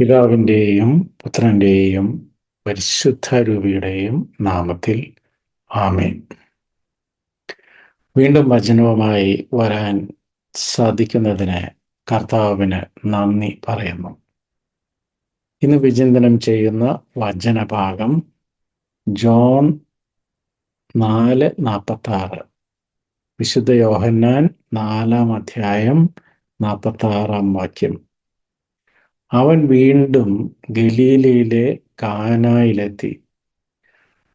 പിതാവിന്റെയും പുത്രന്റെയും പരിശുദ്ധ രൂപിയുടെയും നാമത്തിൽ ആമേൻ. വീണ്ടും വചനവുമായി വരാൻ സാധിക്കുന്നതിന് കർത്താവിന് നന്ദി പറയുന്നു. ഇന്ന് വിചിന്തനം ചെയ്യുന്ന വചനഭാഗം ജോൺ നാല് നാൽപ്പത്തി ആറ് വിശുദ്ധ യോഹന്നാൻ നാലാം അധ്യായം നാൽപ്പത്തി ആറാം വാക്യം. അവൻ വീണ്ടും ഗലീലയിലെ കാനായിലെത്തി.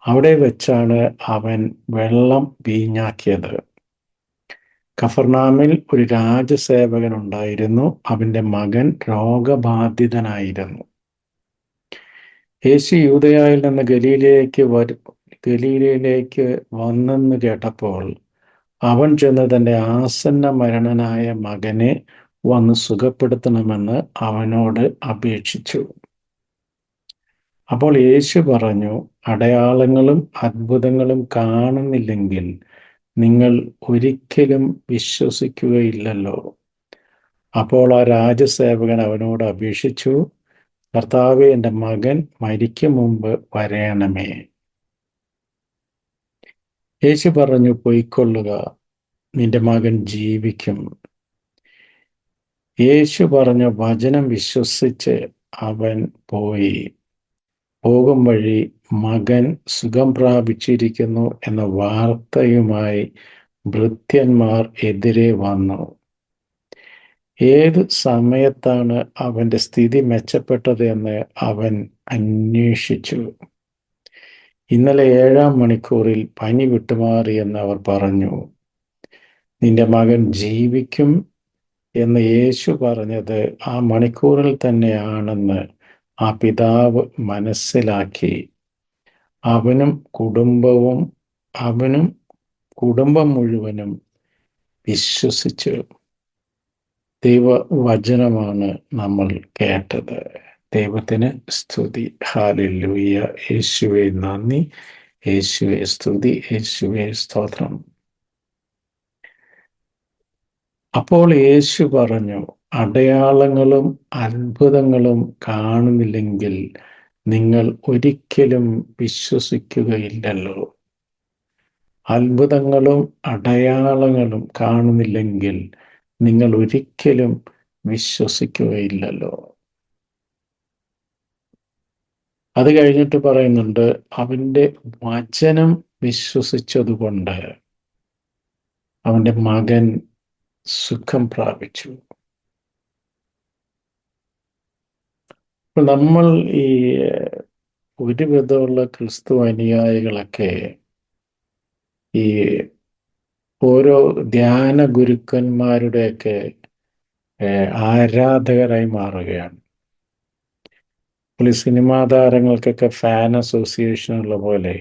അവിടെ വെച്ചാണ് അവൻ വെള്ളം വീഞ്ഞാക്കിയത്. കഫർനാമിൽ ഒരു രാജസേവകൻ ഉണ്ടായിരുന്നു. അവന്റെ മകൻ രോഗബാധിതനായിരുന്നു. യേശു യൂതയായിൽ നിന്ന് ഗലീലയിലേക്ക് വരു ഗലീലയിലേക്ക് വന്നെന്ന് കേട്ടപ്പോൾ അവൻ ചെന്ന് തന്റെ ആസന്ന മരണനായ മകനെ വന്ന് സുഖപ്പെടുത്തണമെന്ന് അവനോട് അപേക്ഷിച്ചു. അപ്പോൾ യേശു പറഞ്ഞു അടയാളങ്ങളും അത്ഭുതങ്ങളും കാണുന്നില്ലെങ്കിൽ നിങ്ങൾ ഒരിക്കലും വിശ്വസിക്കുകയില്ലല്ലോ. അപ്പോൾ ആ രാജസേവകൻ അവനോട് അപേക്ഷിച്ചു കർത്താവ് എന്റെ മകൻ മരിക്കും മുമ്പ് വരയണമേ യേശു പറഞ്ഞു പൊയ്ക്കൊള്ളുക നിന്റെ മകൻ ജീവിക്കും. യേശു പറഞ്ഞ വചനം വിശ്വസിച്ച് അവൻ പോയി. പോകും വഴി മകൻ സുഖം പ്രാപിച്ചിരിക്കുന്നു എന്ന വാർത്തയുമായി ഭൃത്യന്മാർ എതിരെ വന്നു. ഏത് സമയത്താണ് അവന്റെ സ്ഥിതി മെച്ചപ്പെട്ടത് എന്ന് അവൻ അന്വേഷിച്ചു. ഇന്നലെ ഏഴാം മണിക്കൂറിൽ പനി വിട്ടുമാറിയെന്ന് അവർ പറഞ്ഞു. നിന്റെ മകൻ ജീവിക്കും എന്ന് യേശു പറഞ്ഞത് ആ മണിക്കൂറിൽ തന്നെയാണെന്ന് ആ പിതാവ് മനസ്സിലാക്കി. അവനും കുടുംബവും അവനും കുടുംബം മുഴുവനും വിശ്വസിച്ചു. ദൈവവചനമാണ് നമ്മൾ കേട്ടത്. ദൈവത്തിന് സ്തുതി. ഹാലില്ലുയ്യ യേശുവെ നന്ദി. യേശുവെ സ്തുതി. യേശുവെ സ്തോത്രം. അപ്പോൾ യേശു പറഞ്ഞു അടയാളങ്ങളും അത്ഭുതങ്ങളും കാണുന്നില്ലെങ്കിൽ നിങ്ങൾ ഒരിക്കലും വിശ്വസിക്കുകയില്ലല്ലോ. അത്ഭുതങ്ങളും അടയാളങ്ങളും കാണുന്നില്ലെങ്കിൽ നിങ്ങൾ ഒരിക്കലും വിശ്വസിക്കുകയില്ലല്ലോ. അത് കഴിഞ്ഞിട്ട് പറയുന്നുണ്ട് അവന്റെ വചനം വിശ്വസിച്ചതുകൊണ്ട് അവന്റെ മകൻ സുഖം പ്രാപിച്ചു. നമ്മൾ ഈ ഒരുവിധമുള്ള ക്രിസ്തു അനുയായികളൊക്കെ ഈ ഓരോ ധ്യാന ഗുരുക്കന്മാരുടെയൊക്കെ ആരാധകരായി മാറുകയാണ്. സിനിമാ താരങ്ങൾക്കൊക്കെ ഫാൻ അസോസിയേഷൻ ഉള്ള പോലെ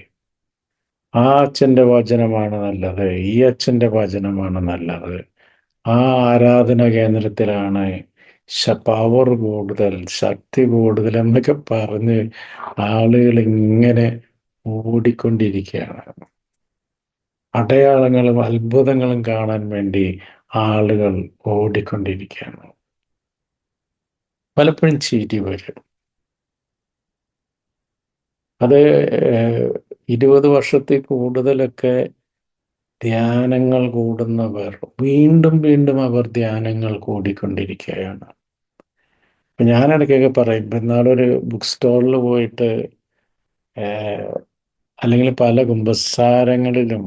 ആ അച്ഛന്റെ വചനമാണ് നല്ലത് ഈ അച്ഛന്റെ വചനമാണ് നല്ലത്. ആ ആരാധന കേന്ദ്രത്തിലാണ് പവർ കൂടുതൽ ശക്തി കൂടുതൽ എന്നൊക്കെ പറഞ്ഞ് ആളുകൾ ഇങ്ങനെ ഓടിക്കൊണ്ടിരിക്കുകയാണ്. അടയാളങ്ങളും അത്ഭുതങ്ങളും കാണാൻ വേണ്ടി ആളുകൾ ഓടിക്കൊണ്ടിരിക്കുകയാണ്. പലപ്പോഴും ചീറ്റി വരും. അത് ഇരുപത് വർഷത്തിൽ കൂടുതലൊക്കെ ധ്യാനങ്ങൾ കൂടുന്നവർ വീണ്ടും വീണ്ടും അവർ ധ്യാനങ്ങൾ കൂടിക്കൊണ്ടിരിക്കുകയാണ്. അപ്പം ഞാനിടയ്ക്കൊക്കെ പറയും ഇന്നാളൊരു ബുക്ക് സ്റ്റോറിൽ പോയിട്ട് അല്ലെങ്കിൽ പല കുമ്പസാരങ്ങളിലും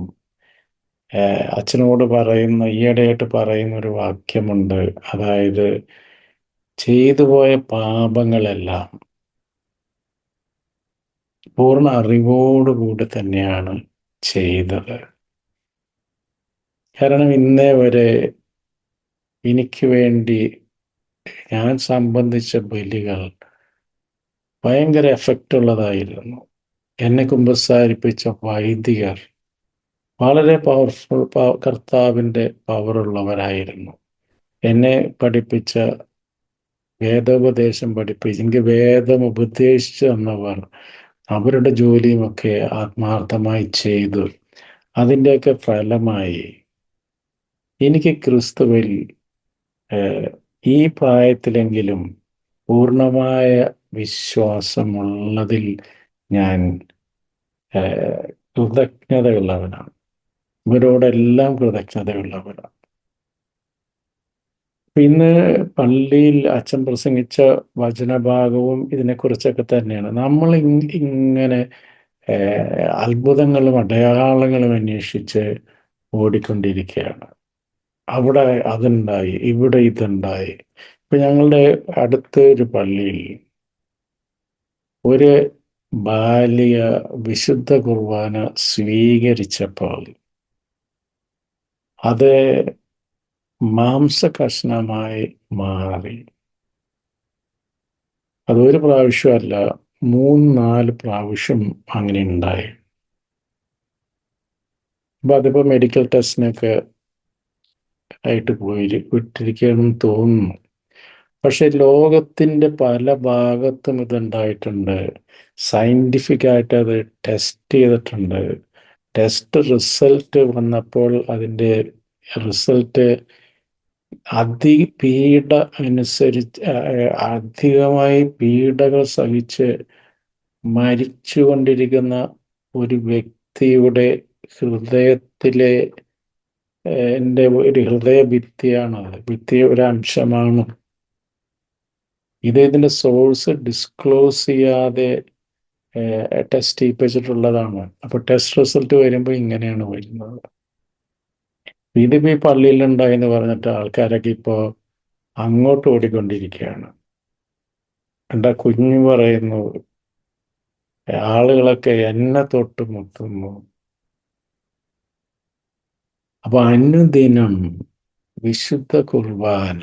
അച്ഛനോട് പറയുന്ന ഈയിടെയായിട്ട് പറയുന്ന ഒരു വാക്യമുണ്ട്. അതായത് ചെയ്തു പോയ പാപങ്ങളെല്ലാം പൂർണ അറിവോടുകൂടി തന്നെയാണ് ചെയ്തത്. കാരണം ഇന്നേ വരെ എനിക്ക് വേണ്ടി ഞാൻ സംബന്ധിച്ച ബലികൾ ഭയങ്കര എഫക്റ്റ് ഉള്ളതായിരുന്നു. എന്നെ കുമ്പസാരിപ്പിച്ച വൈദികർ വളരെ പവർഫുൾ കർത്താവിന്റെ പവറുള്ളവരായിരുന്നു എന്നെ പഠിപ്പിച്ച വേദോപദേശം പഠിപ്പിച്ച് എനിക്ക് വേദം ഉപദേശിച്ചു തന്നവർ അവരുടെ ജോലിയുമൊക്കെ ആത്മാർത്ഥമായി ചെയ്തു. അതിന്റെയൊക്കെ ഫലമായി എനിക്ക് ക്രിസ്തുവിൽ ഈ പ്രായത്തിലെങ്കിലും പൂർണമായ വിശ്വാസമുള്ളതിൽ ഞാൻ കൃതജ്ഞതയുള്ളവനാണ്. ഇവരോടെല്ലാം കൃതജ്ഞതയുള്ളവനാണ് ഇന്ന് പള്ളിയിൽ അച്ഛൻ പ്രസംഗിച്ച വചനഭാഗവും ഇതിനെക്കുറിച്ചൊക്കെ തന്നെയാണ്. നമ്മൾ ഇങ്ങനെ അത്ഭുതങ്ങളും അടയാളങ്ങളും അന്വേഷിച്ച് ഓടിക്കൊണ്ടിരിക്കുകയാണ്. അവിടെ അതുണ്ടായി ഇവിടെ ഇതുണ്ടായി. ഇപ്പൊ ഞങ്ങളുടെ അടുത്ത ഒരു പള്ളിയിൽ ഒരു ബാലിയ വിശുദ്ധ കുർബാന സ്വീകരിച്ചപ്പോൾ അത് മാംസകഷ്ണമായി മാറി. അതൊരു പ്രാവശ്യമല്ല മൂന്ന് നാല് പ്രാവശ്യം അങ്ങനെ ഉണ്ടായി. അപ്പൊ അതിപ്പോ മെഡിക്കൽ ടെസ്റ്റിനൊക്കെ ആയിട്ട് പോയി വിട്ടിരിക്കുകയാണെന്ന് തോന്നുന്നു. പക്ഷെ ലോകത്തിന്റെ പല ഭാഗത്തും ഇതുണ്ടായിട്ടുണ്ട്. സയന്റിഫിക് ആയിട്ട് അത് ടെസ്റ്റ് ചെയ്തിട്ടുണ്ട്. ടെസ്റ്റ് റിസൾട്ട് വന്നപ്പോൾ അതിന്റെ റിസൾട്ട് അതിപീഡ അനുസരിച്ച് അധികമായി പീഡകൾ സഹിച്ച് മരിച്ചുകൊണ്ടിരിക്കുന്ന ഒരു വ്യക്തിയുടെ ഹൃദയത്തിലെ എന്റെ ഒരു ഹൃദയ ഭിത്തിയാണ് അത്. ഭിത്തി ഒരു അംശമാണ്. ഇത് ഇതിന്റെ സോഴ്സ് ഡിസ്ക്ലോസ് ചെയ്യാതെ ടെസ്റ്റ് ചെയ്യിപ്പിച്ചിട്ടുള്ളതാണ്. അപ്പോൾ ടെസ്റ്റ് റിസൾട്ട് വരുമ്പോൾ ഇങ്ങനെയാണ് വരുന്നത്. ഇതിപ്പോ ഈ പള്ളിയിലുണ്ടായി എന്ന് പറഞ്ഞിട്ട് ആൾക്കാരൊക്കെ ഇപ്പോ അങ്ങോട്ട് ഓടിക്കൊണ്ടിരിക്കുകയാണ്. എന്റെ കുഞ്ഞു പറയുന്നു ആളുകളൊക്കെ എന്നെ തൊട്ട് മുട്ടുന്നു. അപ്പൊ അനുദിനം വിശുദ്ധ കുർബാന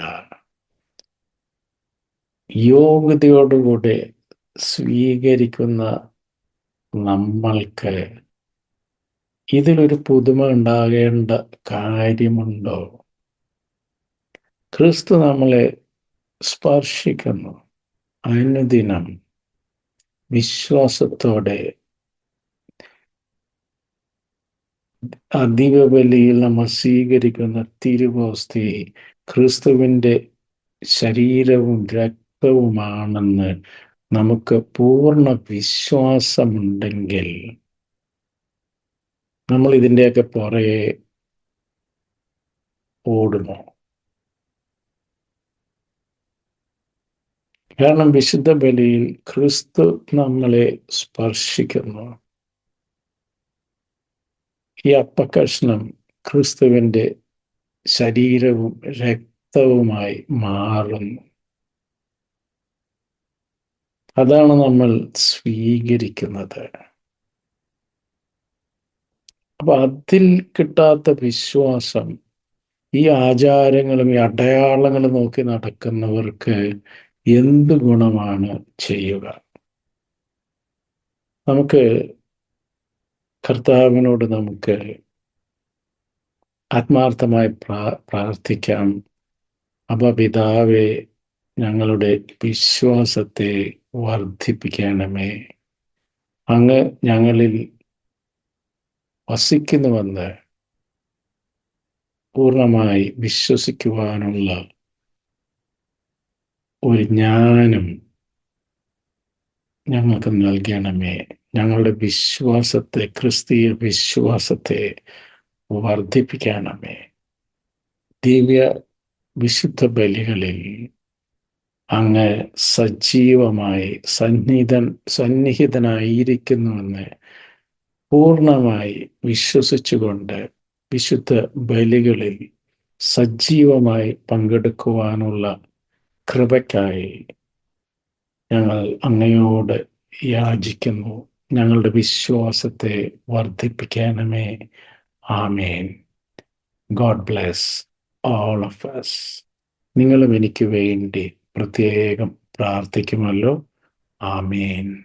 യോഗ്യതയോടുകൂടി സ്വീകരിക്കുന്ന നമ്മൾക്ക് ഇതിലൊരു പുതുമ ഉണ്ടാകേണ്ട കാര്യമുണ്ടോ? ക്രിസ്തു നമ്മളെ സ്പർശിക്കുന്നു. അനുദിനം വിശ്വാസത്തോടെ അതിവബലിയിൽ നമ്മൾ സ്വീകരിക്കുന്ന തിരുവോസ്തി ക്രിസ്തുവിന്റെ ശരീരവും രക്തവുമാണെന്ന് നമുക്ക് പൂർണ വിശ്വാസമുണ്ടെങ്കിൽ നമ്മൾ ഇതിന്റെയൊക്കെ പുറകെ ഓടുന്നു കാരണം വിശുദ്ധ ബലിയിൽ ക്രിസ്തു നമ്മളെ സ്പർശിക്കുന്നു. ഈ അപ്പക്കഷ്ണം ക്രിസ്തുവിന്റെ ശരീരവും രക്തവുമായി മാറുന്നു. അതാണ് നമ്മൾ സ്വീകരിക്കുന്നത്. അപ്പൊ അതിൽ കിട്ടാത്ത വിശ്വാസം ഈ ആചാരങ്ങളും ഈ അടയാളങ്ങളും നോക്കി നടക്കുന്നവർക്ക് എന്ത് ഗുണമാണ് ചെയ്യുക? നമുക്ക് കർത്താവിനോട് നമുക്ക് ആത്മാർത്ഥമായി പ്രാ പ്രാർത്ഥിക്കാം. അപ്പ പിതാവെ ഞങ്ങളുടെ വിശ്വാസത്തെ വർദ്ധിപ്പിക്കണമേ. അങ്ങ് ഞങ്ങളിൽ വസിക്കുന്നുവെന്ന് പൂർണമായി വിശ്വസിക്കുവാനുള്ള ഒരു ജ്ഞാനം ഞങ്ങൾക്ക് നൽകണമേ. ഞങ്ങളുടെ വിശ്വാസത്തെ ക്രിസ്തീയ വിശ്വാസത്തെ വർദ്ധിപ്പിക്കാനമേ ദിവ്യ വിശുദ്ധ ബലികളിൽ അങ്ങ് സജീവമായി സന്നിധൻ സന്നിഹിതനായിരിക്കുന്നുവെന്ന് പൂർണമായി വിശ്വസിച്ചുകൊണ്ട് വിശുദ്ധ ബലികളിൽ സജീവമായി പങ്കെടുക്കുവാനുള്ള കൃപയ്ക്കായി ഞങ്ങൾ അങ്ങയോട് യാചിക്കുന്നു. ഞങ്ങളുടെ വിശ്വാസത്തെ വർദ്ധിപ്പിക്കണമേ. ആമേൻ. God bless all of us നിങ്ങളും എനിക്ക് വേണ്ടി പ്രത്യേകം പ്രാർത്ഥിക്കുമല്ലോ. ആമേൻ.